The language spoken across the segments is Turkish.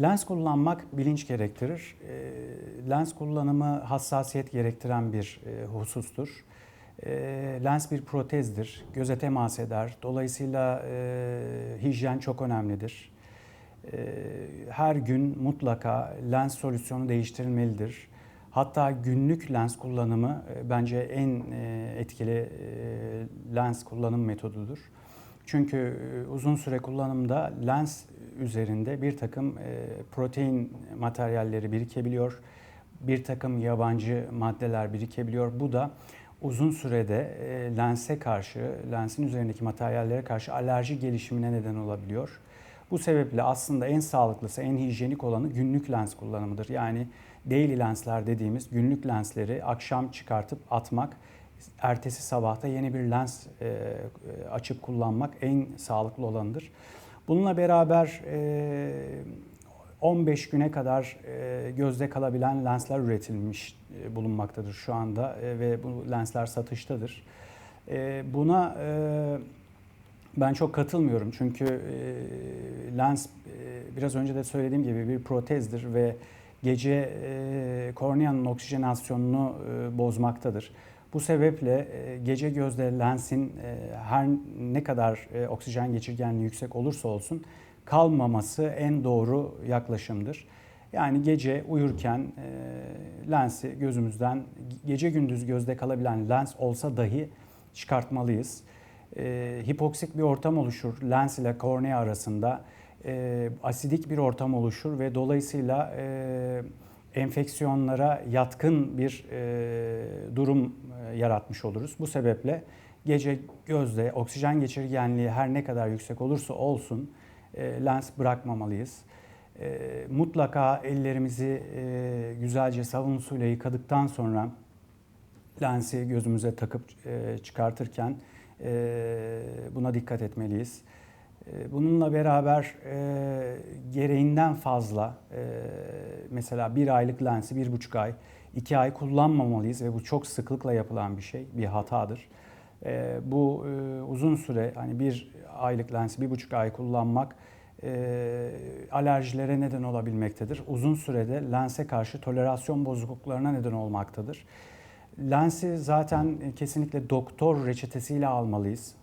Lens kullanmak bilinç gerektirir. Ee, lens kullanımı hassasiyet gerektiren bir e, husustur. Ee, lens bir protezdir, göze temas eder. Dolayısıyla e, hijyen çok önemlidir. Ee, her gün mutlaka lens solüsyonu değiştirilmelidir. Hatta günlük lens kullanımı e, bence en etkili lens kullanım metodudur. Çünkü e, uzun süre kullanımda lens üzerinde bir takım e, protein materyalleri birikebiliyor. Bir takım yabancı maddeler birikebiliyor. Bu da uzun sürede e, lense karşı, lensin üzerindeki materyallere karşı alerji gelişimine neden olabiliyor. Bu sebeple aslında en sağlıklısı, en hijyenik olanı günlük lens kullanımıdır. Yani daily lensler dediğimiz günlük lensleri akşam çıkartıp atmak, ertesi sabahta yeni bir lens e, açıp kullanmak en sağlıklı olanıdır. Bununla beraber e, 15 güne kadar e, gözde kalabilen lensler üretilmiş e, bulunmaktadır şu anda e, ve bu lensler satıştadır. E, buna e, ben çok katılmıyorum çünkü e, lens e, biraz önce de söylediğim gibi bir protezdir ve gece e, korneanın oksijenasyonunu e, bozmaktadır. Bu sebeple e, gece gözde lensin e, her ne kadar e, oksijen geçirgenliği yüksek olursa olsun kalmaması en doğru yaklaşımdır. Yani gece uyurken lensi gözümüzden gece gündüz gözde kalabilen lens olsa dahi çıkartmalıyız. Hipoksik bir ortam oluşur lens ile kornea arasında. Asidik bir ortam oluşur ve dolayısıyla enfeksiyonlara yatkın bir e, durum e, yaratmış oluruz. Bu sebeple gece gözde oksijen geçirgenliği her ne kadar yüksek olursa olsun e, lens bırakmamalıyız. Mutlaka ellerimizi güzelce sabun suyla yıkadıktan sonra lensi gözümüze takıp çıkartırken buna dikkat etmeliyiz. E, Bununla beraber e, gereğinden fazla e, mesela bir aylık lensi bir buçuk ay, iki ay kullanmamalıyız ve bu çok sıklıkla yapılan bir şey, bir hatadır. E, bu e, uzun süre hani bir aylık lensi bir buçuk ay kullanmak e, alerjilere neden olabilmektedir. Uzun sürede lense karşı tolerasyon bozukluklarına neden olmaktadır. Lensi zaten kesinlikle doktor reçetesiyle almalıyız.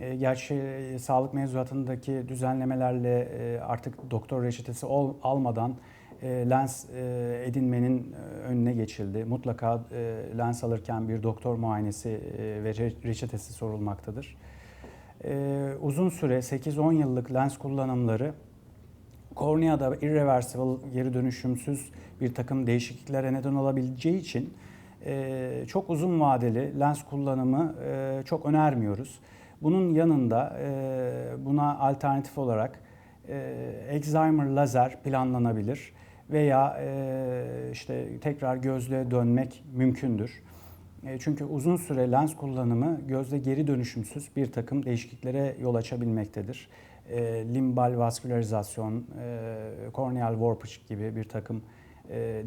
E, Gerçi e, sağlık mevzuatındaki düzenlemelerle e, artık doktor reçetesi ol, almadan lens edinmenin önüne geçildi. Mutlaka lens alırken bir doktor muayenesi ve re- reçetesi sorulmaktadır. Uzun süre 8-10 yıllık lens kullanımları korneada irreversible, geri dönüşümsüz bir takım değişikliklere neden olabileceği için çok uzun vadeli lens kullanımı çok önermiyoruz. Bunun yanında e, buna alternatif olarak e, Excimer lazer planlanabilir veya e, işte tekrar gözlüğe dönmek mümkündür. Çünkü uzun süre lens kullanımı gözde geri dönüşümsüz bir takım değişikliklere yol açabilmektedir. Limbal vaskülarizasyon, e, corneal warpage gibi bir takım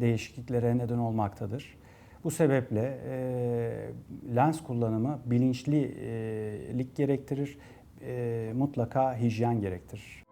değişikliklere neden olmaktadır. Bu sebeple e, lens kullanımı bilinçlilik gerektirir, e, mutlaka hijyen gerektirir.